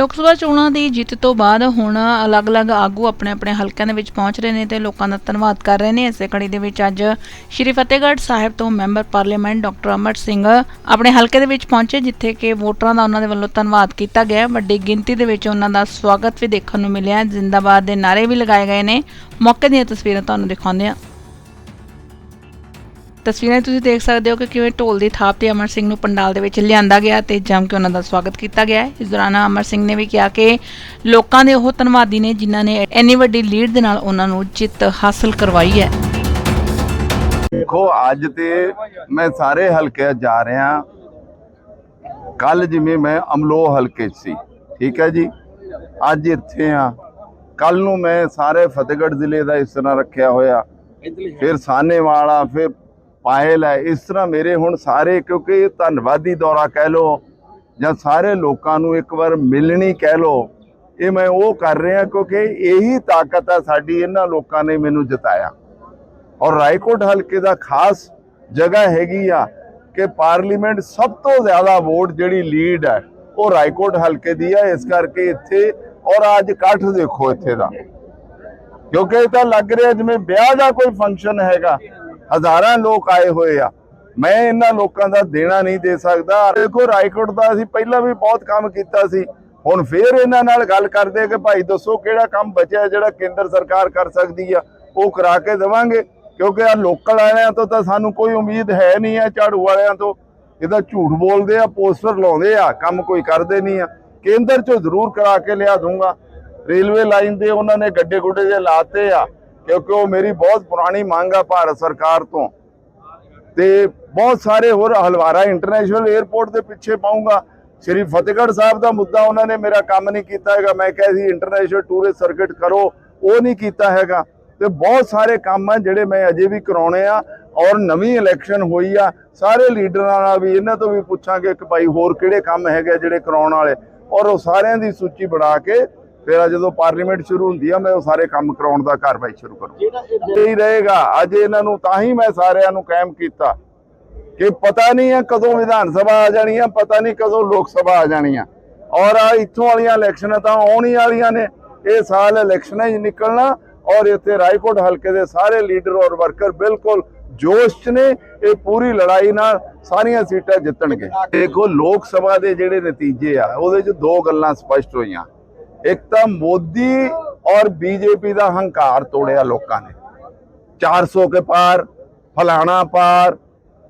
ਲੋਕ ਸਭਾ ਚੋਣਾਂ ਦੀ ਜਿੱਤ ਤੋਂ ਬਾਅਦ ਹੁਣ ਅਲੱਗ-ਅਲੱਗ ਆਗੂ ਆਪਣੇ-ਆਪਣੇ ਹਲਕਿਆਂ ਦੇ ਵਿੱਚ ਪਹੁੰਚ ਰਹੇ ਨੇ ਤੇ ਲੋਕਾਂ ਦਾ ਧੰਨਵਾਦ ਕਰ ਰਹੇ ਨੇ। ਇਸੇ ਕੜੀ ਦੇ ਵਿੱਚ ਅੱਜ ਸ਼੍ਰੀ ਫਤਿਹਗੜ੍ਹ ਸਾਹਿਬ ਤੋਂ member parliament doctor Amar Singh ਆਪਣੇ ਹਲਕੇ ਦੇ ਵਿੱਚ ਪਹੁੰਚੇ, ਜਿੱਥੇ ਕਿ ਵੋਟਰਾਂ ਦਾ ਉਹਨਾਂ ਦੇ ਵੱਲੋਂ ਧੰਨਵਾਦ ਕੀਤਾ ਗਿਆ। ਵੱਡੀ ਗਿਣਤੀ ਦੇ ਵਿੱਚ ਉਹਨਾਂ ਦਾ ਸਵਾਗਤ ਵੀ ਦੇਖਣ ਨੂੰ ਮਿਲਿਆ। ਜ਼ਿੰਦਾਬਾਦ ਦੇ ਨਾਅਰੇ ਵੀ ਲਗਾਏ ਗਏ ਨੇ। ਮੌਕੇ ਦੀਆਂ ਤਸਵੀਰਾਂ ਤੁਹਾਨੂੰ ਦਿਖਾਉਂਦੇ ਹਾਂ। ਤਸਵੀਰਾਂ ਤੁਸੀਂ ਦੇਖ ਸਕਦੇ ਹੋ ਕਿ ਕਿਵੇਂ ਢੋਲ ਦੀ ਥਾਪ ਤੇ ਅਮਰ ਸਿੰਘ ਨੂੰ ਪੰਡਾਲ ਦੇ ਵਿੱਚ ਲਿਆਂਦਾ ਗਿਆ ਤੇ ਜੰਮ ਕੇ ਉਹਨਾਂ ਦਾ ਸਵਾਗਤ ਕੀਤਾ ਗਿਆ ਹੈ। ਇਸ ਦੌਰਾਨ ਅਮਰ ਸਿੰਘ ਨੇ ਵੀ ਕਿਹਾ ਕਿ ਲੋਕਾਂ ਦੇ ਉਹ ਧੰਨਵਾਦੀ ਨੇ ਜਿਨ੍ਹਾਂ ਨੇ ਇੰਨੀ ਵੱਡੀ ਲੀਡ ਦੇ ਨਾਲ ਉਹਨਾਂ ਨੂੰ ਜਿੱਤ ਹਾਸਲ ਕਰਵਾਈ ਹੈ। ਦੇਖੋ, ਅੱਜ ਤੇ ਮੈਂ ਸਾਰੇ ਹਲਕੇ ਜਾ ਰਿਹਾ। ਕੱਲ ਜਿਵੇਂ ਮੈਂ ਅਮਲੋ ਹਲਕੇ 'ਚ ਸੀ, ਠੀਕ ਹੈ ਜੀ? ਅੱਜ ਇੱਥੇ ਆ ਕੱਲ ਨੂੰ ਮੈਂ ਸਾਰੇ ਫਤਿਹਗੜ੍ਹ ਜ਼ਿਲ੍ਹੇ ਦਾ ਇਸ ਤਰ੍ਹਾਂ ਰੱਖਿਆ ਹੋਇਆ। ਫਿਰ ਸਾਨੇਵਾਲਾ ਫਿਰ ਪਾਇਲ ਹੈ। ਇਸ ਤਰ੍ਹਾਂ ਮੇਰੇ ਹੁਣ ਸਾਰੇ, ਕਿਉਂਕਿ ਧੰਨਵਾਦੀ ਦੌਰਾ ਕਹਿ ਲੋ ਜਾਂ ਸਾਰੇ ਲੋਕਾਂ ਨੂੰ ਇੱਕ ਵਾਰ ਮਿਲਣੀ ਕਹਿ ਲੋ ਇਹ ਮੈਂ ਉਹ ਕਰ ਰਿਹਾ ਕਿਉਂਕਿ ਇਹੀ ਤਾਕਤ ਆ ਸਾਡੀ, ਇਹਨਾਂ ਲੋਕਾਂ ਨੇ ਮੈਨੂੰ ਜਿਤਾਇਆ। ਔਰ ਰਾਏਕੋਟ ਹਲਕੇ ਦਾ ਖਾਸ ਜਗ੍ਹਾ ਹੈਗੀ ਆ ਕਿ ਪਾਰਲੀਮੈਂਟ ਸਭ ਤੋਂ ਜ਼ਿਆਦਾ ਵੋਟ ਜਿਹੜੀ ਲੀਡ ਹੈ, ਉਹ ਰਾਏਕੋਟ ਹਲਕੇ ਦੀ ਆ। ਇਸ ਕਰਕੇ ਇੱਥੇ, ਔਰ ਅੱਜ ਇਕੱਠ ਦੇਖੋ ਇੱਥੇ ਦਾ। ਕਿਉਂਕਿ ਇਹ ਤਾਂ ਲੱਗ ਰਿਹਾ ਜਿਵੇਂ ਵਿਆਹ ਦਾ ਕੋਈ ਫੰਕਸ਼ਨ ਹੈਗਾ ਹਜ਼ਾਰਾਂ ਲੋਕ ਆਏ ਹੋਏ ਆ। ਮੈਂ ਇਹਨਾਂ ਲੋਕਾਂ ਦਾ ਦੇਣਾ ਨਹੀਂ ਦੇ ਸਕਦਾ। ਦੇਖੋ, ਰਾਏਕੋਟ ਦਾ ਅਸੀਂ ਪਹਿਲਾਂ ਵੀ ਬਹੁਤ ਕੰਮ ਕੀਤਾ ਸੀ। ਹੁਣ ਫੇਰ ਇਹਨਾਂ ਨਾਲ ਗੱਲ ਕਰਦੇ ਕਿ ਭਾਈ ਦੱਸੋ ਕਿਹੜਾ ਕੰਮ ਬਚਿਆ ਜਿਹੜਾ ਕੇਂਦਰ ਸਰਕਾਰ ਕਰ ਸਕਦੀ ਆ, ਉਹ ਕਰਾ ਕੇ ਦੇਵਾਂਗੇ। ਕਿਉਂਕਿ ਆ ਲੋਕਲ ਵਾਲਿਆਂ ਤੋਂ ਤਾਂ ਸਾਨੂੰ ਕੋਈ ਉਮੀਦ ਹੈ ਨਹੀਂ ਆ, ਝਾੜੂ ਵਾਲਿਆਂ ਤੋਂ। ਇਹਦਾ ਝੂਠ ਬੋਲਦੇ ਆ, ਪੋਸਟਰ ਲਾਉਂਦੇ ਆ, ਕੰਮ ਕੋਈ ਕਰਦੇ ਨਹੀਂ ਆ। ਕੇਂਦਰ ਚੋਂ ਜ਼ਰੂਰ ਕਰਾ ਕੇ ਲਿਆ ਦੂੰਗਾ ਰੇਲਵੇ ਲਾਈਨ ਦੇ ਉਹਨਾਂ ਨੇ ਗੱਡੇ ਗੁੱਡੇ ਜੇ ਲਾਤੇ ਆ। ਕਿਉਂਕਿ ਉਹ ਮੇਰੀ ਬਹੁਤ ਪੁਰਾਣੀ ਮੰਗ ਆ ਭਾਰਤ ਸਰਕਾਰ ਤੋਂ। ਤੇ ਬਹੁਤ ਸਾਰੇ ਹੋਰ ਹਲਵਾਰਾ ਇੰਟਰਨੈਸ਼ਨਲ 에ਅਰਪੋਰਟ ਦੇ ਪਿੱਛੇ ਪਾਉਂਗਾ। ਸ਼੍ਰੀ ਫਤਿਹਗੜ੍ਹ ਸਾਹਿਬ ਦਾ ਮੁੱਦਾ ਉਹਨਾਂ ਨੇ ਮੇਰਾ ਕੰਮ ਨਹੀਂ ਕੀਤਾ ਹੈਗਾ। ਮੈਂ ਕਿਹਾ ਸੀ ਇੰਟਰਨੈਸ਼ਨਲ ਟੂਰਿਸਟ ਸਰਕਟ ਕਰੋ, ਉਹ ਨਹੀਂ ਕੀਤਾ ਹੈਗਾ। ਤੇ ਬਹੁਤ ਸਾਰੇ ਕੰਮ ਆ ਜਿਹੜੇ ਮੈਂ ਅਜੇ ਵੀ ਕਰਾਉਣੇ ਆ ਔਰ ਨਵੀਂ ਇਲੈਕਸ਼ਨ ਹੋਈ ਆ। ਸਾਰੇ ਲੀਡਰਾਂ ਨਾਲ ਵੀ, ਇਹਨਾਂ ਤੋਂ ਵੀ ਪੁੱਛਾਂਗੇ ਕਿ ਭਾਈ ਹੋਰ ਕਿਹੜੇ ਕੰਮ ਹੈਗੇ ਆ ਜਿਹੜੇ ਕਰਾਉਣ ਵਾਲੇ। ਔਰ ਉਹ ਸਾਰਿਆਂ ਦੀ ਸੂਚੀ ਬਣਾ ਕੇ ਫਿਰ ਆ ਜਦੋਂ ਪਾਰਲੀਮੈਂਟ ਸ਼ੁਰੂ ਹੁੰਦੀ ਆ ਮੈਂ ਉਹ ਸਾਰੇ ਕੰਮ ਕਰਾਉਣ ਦਾ ਕਾਰਵਾਈ ਸ਼ੁਰੂ ਕਰੂੰ ਹੀ ਰਹੇਗਾ। ਅੱਜ ਇਹਨਾਂ ਨੂੰ ਤਾਂ ਹੀ ਮੈਂ ਸਾਰਿਆਂ ਨੂੰ ਕਾਇਮ ਕੀਤਾ ਕਿ ਪਤਾ ਨਹੀਂ ਹੈ ਕਦੋਂ ਵਿਧਾਨ ਸਭਾ ਆ ਜਾਣੀ ਆ ਪਤਾ ਨਹੀਂ ਕਦੋਂ ਲੋਕ ਸਭਾ ਆ ਜਾਣੀ ਆ। ਔਰ ਆ ਇੱਥੋਂ ਵਾਲੀਆਂ ਇਲੈਕਸ਼ਨਾਂ ਤਾਂ ਆਉਣ ਹੀ ਵਾਲੀਆਂ ਨੇ। ਇਹ ਸਾਲ ਇਲੈਕਸ਼ਨਾਂ ਹੀ ਨਿਕਲਣਾ ਔਰ ਇੱਥੇ ਰਾਏਕੋਟ ਹਲਕੇ ਦੇ ਸਾਰੇ ਲੀਡਰ ਔਰ ਵਰਕਰ ਬਿਲਕੁਲ ਜੋਸ਼ 'ਚ ਨੇ। ਇਹ ਪੂਰੀ ਲੜਾਈ ਨਾਲ ਸਾਰੀਆਂ ਸੀਟਾਂ ਜਿੱਤਣਗੇ। ਦੇਖੋ ਲੋਕ ਸਭਾ ਦੇ ਜਿਹੜੇ ਨਤੀਜੇ ਆ ਉਹਦੇ 'ਚ ਦੋ ਗੱਲਾਂ ਸਪਸ਼ਟ ਹੋਈਆਂ। ਇੱਕ ਤਾਂ ਮੋਦੀ ਔਰ ਬੀਜੇਪੀ ਦਾ ਹੰਕਾਰ ਤੋੜਿਆ ਲੋਕਾਂ ਨੇ। 400 ਕੇ ਪਾਰ, ਫਲਾਣਾ ਪਾਰ,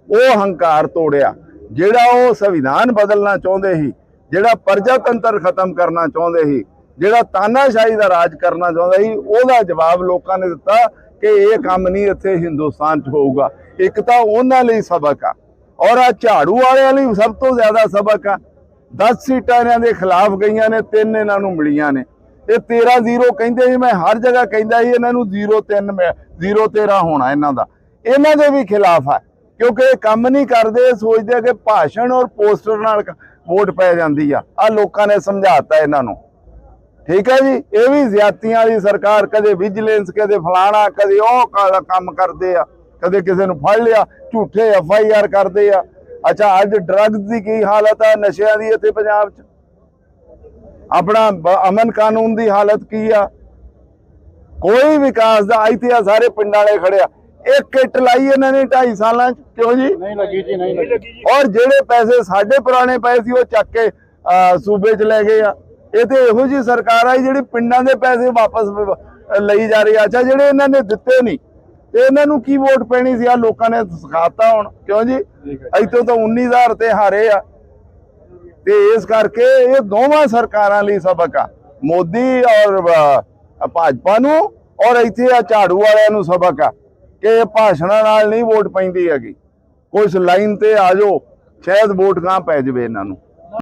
ਉਹ ਹੰਕਾਰ ਤੋੜਿਆ। ਜਿਹੜਾ ਉਹ ਸੰਵਿਧਾਨ ਬਦਲਣਾ ਚਾਹੁੰਦੇ ਸੀ, ਜਿਹੜਾ ਪ੍ਰਜਾਤੰਤਰ ਖਤਮ ਕਰਨਾ ਚਾਹੁੰਦੇ ਸੀ, ਜਿਹੜਾ ਤਾਨਾਸ਼ਾਹੀ ਦਾ ਰਾਜ ਕਰਨਾ ਚਾਹੁੰਦਾ ਸੀ, ਉਹਦਾ ਜਵਾਬ ਲੋਕਾਂ ਨੇ ਦਿੱਤਾ ਕਿ ਇਹ ਕੰਮ ਨਹੀਂ ਇੱਥੇ ਹਿੰਦੁਸਤਾਨ 'ਚ ਹੋਊਗਾ। ਇੱਕ ਤਾਂ ਉਹਨਾਂ ਲਈ ਸਬਕ ਆ, ਔਰ ਆ ਝਾੜੂ ਵਾਲਿਆਂ ਲਈ ਸਭ ਤੋਂ ਜ਼ਿਆਦਾ ਸਬਕ ਆ। 10 ਸੀਟਾਂ ਇਹਨਾਂ ਦੇ ਖਿਲਾਫ ਗਈਆਂ ਨੇ, ਤਿੰਨ ਇਹਨਾਂ ਨੂੰ ਮਿਲੀਆਂ ਨੇ। ਇਹ 13 0 ਕਹਿੰਦੇ ਸੀ, ਮੈਂ ਹਰ ਜਗ੍ਹਾ ਕਹਿੰਦਾ ਸੀ, ਇਹਨਾਂ ਨੂੰ 0 3 0 13 ਹੋਣਾ ਇਹਨਾਂ ਦਾ। ਇਹਨਾਂ ਦੇ ਵੀ ਖਿਲਾਫ ਆ, ਕਿਉਂਕਿ ਇਹ ਕੰਮ ਨਹੀਂ ਕਰਦੇ ਸੋਚਦੇ ਕਿ ਭਾਸ਼ਣ ਔਰ ਪੋਸਟਰ ਨਾਲ ਵੋਟ ਪੈ ਜਾਂਦੀ ਆ। ਆ ਲੋਕਾਂ ਨੇ ਸਮਝਾਤਾ ਇਹਨਾਂ ਨੂੰ। ਠੀਕ ਹੈ ਜੀ, ਇਹ ਵੀ ਜ਼ਿਆਤੀਆਂ ਵਾਲੀ ਸਰਕਾਰ ਕਦੇ ਵਿਜੀਲੈਂਸ ਕਦੇ ਫਲਾਣਾ, ਕਦੇ ਉਹ ਕੰਮ ਕਰਦੇ ਆ, ਕਦੇ ਕਿਸੇ ਨੂੰ ਫੜ ਲਿਆ, ਝੂਠੇ ਐਫ ਆਈ ਆਰ ਕਰਦੇ ਆ। ਅੱਛਾ ਅੱਜ ਡਰੱਗਸ ਦੀ ਕੀ ਹਾਲਤ ਹੈ ਨਸ਼ਿਆਂ ਦੀ ਇੱਥੇ ਪੰਜਾਬ 'ਚ? ਆਪਣਾ ਅਮਨ ਕਾਨੂੰਨ ਦੀ ਹਾਲਤ ਕੀ ਆ? ਕੋਈ ਵਿਕਾਸ ਦਾ ਇੱਥੇ ਆ ਸਾਰੇ ਪਿੰਡਾਂ ਵਾਲੇ ਖੜਿਆ ਇੱਕ ਇੱਟ ਲਾਈ ਇਹਨਾਂ ਨੇ 2.5 ਸਾਲਾਂ 'ਚ ਕਿਉਂ ਜੀ? ਨਹੀਂ ਲੱਗੀ ਜੀ ਨਹੀਂ ਲੱਗੀ। ਔਰ ਜਿਹੜੇ ਪੈਸੇ ਸਾਡੇ ਪੁਰਾਣੇ ਪਏ ਸੀ ਉਹ ਚੱਕ ਕੇ ਸੂਬੇ 'ਚ ਲੈ ਗਏ ਆ। ਇਹ ਤੇ ਇਹੋ ਜੀ ਸਰਕਾਰ ਆਈ ਜਿਹੜੀ ਪਿੰਡਾਂ ਦੇ ਪੈਸੇ ਵਾਪਸ ਲਈ ਜਾ ਰਹੀ ਆ। ਅੱਛਾ ਜਿਹੜੇ ਇਹਨਾਂ ਨੇ ਦਿੱਤੇ ਨਹੀਂ ਤੇ ਇਹਨਾਂ ਨੂੰ ਕੀ ਵੋਟ ਪੈਣੀ ਸੀ? ਆ ਲੋਕਾਂ ਨੇ ਸਿਖਾਤਾ ਹੁਣ। ਕਿਉਂ ਜੀ? ਇੱਥੋਂ ਤਾਂ 19000 ਤੇ ਹਾਰੇ ਆ। ਤੇ ਇਸ ਕਰਕੇ ਇਹ ਦੋਵਾਂ ਸਰਕਾਰਾਂ ਲਈ ਸਬਕ ਆ। ਮੋਦੀ ਔਰ ਭਾਜਪਾ ਨੂੰ ਔਰ ਇੱਥੇ ਆ ਝਾੜੂ ਵਾਲਿਆਂ ਨੂੰ ਸਬਕ ਆ ਕਿ ਇਹ ਭਾਸ਼ਣਾਂ ਨਾਲ ਨਹੀਂ ਵੋਟ ਪੈਂਦੀ ਹੈਗੀ। ਕੁਝ ਲਾਈਨ ਤੇ ਆ ਜਾਓ ਸ਼ਾਇਦ ਵੋਟ ਗਾਂ ਪੈ ਜਾਵੇ ਇਹਨਾਂ ਨੂੰ।